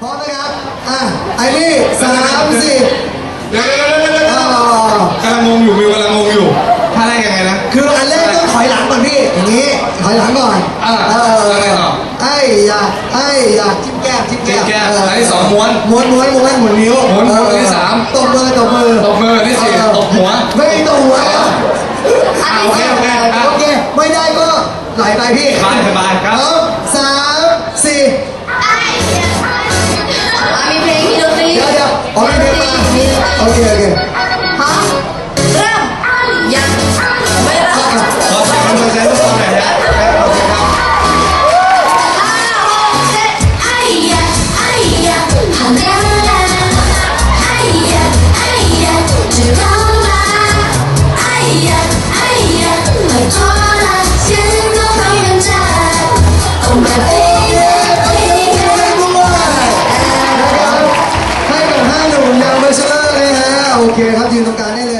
พร้อมนะครับ อะ ไอ้นี่สามสี่เดี๋ยวเดี๋ยวเดี๋ยวเดี๋ยวอ่ากำลังงงอยู่มิวกำลังงงอยู่ท่าแรกยังไงนะ คืออันแรกต้องถอยหลังก่อนพี่ อย่างนี้ ถอยหลังก่อนอ่าเออแล้วไงต่อ ไอ้ยาไอ้ยาจิ้มแก้มจิ้มจิ้แก้มมแก้มเอันที่สองม้วน ม้วนม้วนม้วนหมุนนิ้วหมุนหมุนเอออันที่สาม ตบมือตบมือตบมืออันที่สี่เออตบหัว ไม่ตบหัวอ่าโอเคโอเคอะ โอเค ไม่ได้ก็ไหลไปพี่ สบายสบายครับสอ ให้กับห้าหนุ่มยาวเบอร์เชอร์เลยฮะ โอเคครับยืนตรงกลางได้เลย